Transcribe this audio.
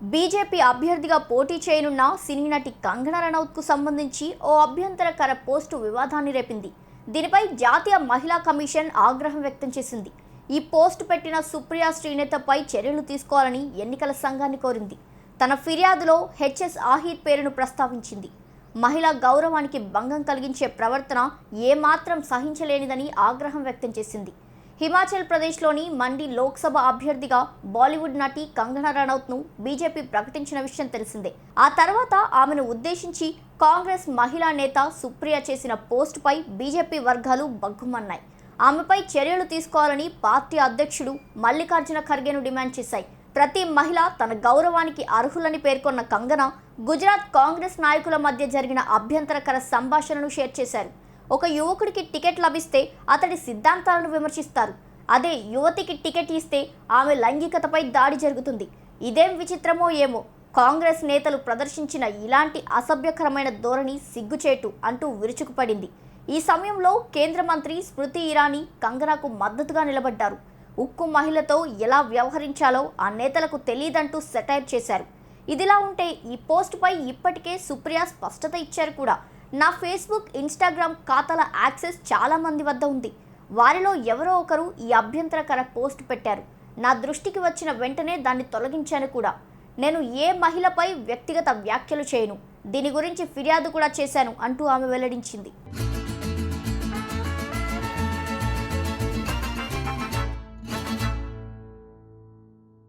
BJP అభ్యర్థిగా పోటీ చేయనున్న సినీ నటి కంగనా రనౌత్కు సంబంధించి ఓ అభ్యంతరకర పోస్టు వివాదాన్ని రేపింది. దీనిపై జాతీయ మహిళా కమిషన్ ఆగ్రహం వ్యక్తం చేసింది. ఈ పోస్టు పెట్టిన సుప్రియా శ్రీనేతపై చర్యలు తీసుకోవాలని ఎన్నికల సంఘాన్ని కోరింది. తన ఫిర్యాదులో హెచ్ఎస్ ఆహిర్ పేరును ప్రస్తావించింది. మహిళా గౌరవానికి భంగం కలిగించే ప్రవర్తన ఏమాత్రం సహించలేనిదని ఆగ్రహం వ్యక్తం చేసింది. హిమాచల్ ప్రదేశ్లోని మండి లోక్సభ అభ్యర్థిగా బాలీవుడ్ నటి కంగనా రనౌత్ను బీజేపీ ప్రకటించిన విషయం తెలిసిందే. ఆ తర్వాత ఆమెను ఉద్దేశించి కాంగ్రెస్ మహిళా నేత సుప్రియ చేసిన పోస్టుపై బీజేపీ వర్గాలు బగ్గుమన్నాయి ఆమెపై చర్యలు తీసుకోవాలని పార్టీ అధ్యక్షుడు మల్లికార్జున ఖర్గేను డిమాండ్ చేశాయి. ప్రతి మహిళ తన గౌరవానికి అర్హులని పేర్కొన్న కంగన గుజరాత్ కాంగ్రెస్ నాయకుల మధ్య జరిగిన అభ్యంతరకర సంభాషణను షేర్ చేశారు. ఒక యువకుడికి టికెట్ లభిస్తే అతడి సిద్ధాంతాలను విమర్శిస్తారు. అదే యువతికి టికెట్ ఇస్తే ఆమె లైంగికతపై దాడి జరుగుతుంది. ఇదేం విచిత్రమో ఏమో. కాంగ్రెస్ నేతలు ప్రదర్శించిన ఇలాంటి అసభ్యకరమైన ధోరణి సిగ్గుచేటు అంటూ విరుచుకుపడింది. ఈ సమయంలో కేంద్ర మంత్రి స్మృతి ఇరానీ కంగనాకు మద్దతుగా నిలబడ్డారు. ఉక్కు మహిళతో ఎలా వ్యవహరించాలో ఆ నేతలకు తెలియదంటూ సెటైర్ చేశారు. ఇదిలా ఉంటే ఈ పోస్టుపై ఇప్పటికే సుప్రియ స్పష్టత ఇచ్చారు కూడా. నా ఫేస్బుక్ ఇన్స్టాగ్రామ్ ఖాతాల యాక్సెస్ చాలామంది వద్ద ఉంది. వారిలో ఎవరో ఒకరు ఈ అభ్యంతరకర పోస్ట్ పెట్టారు. నా దృష్టికి వచ్చిన వెంటనే దాన్ని తొలగించాను కూడా. నేను ఏ మహిళపై వ్యక్తిగత వ్యాఖ్యలు చేయను. దీని గురించి ఫిర్యాదు కూడా చేశాను అంటూ ఆమె వెల్లడించింది.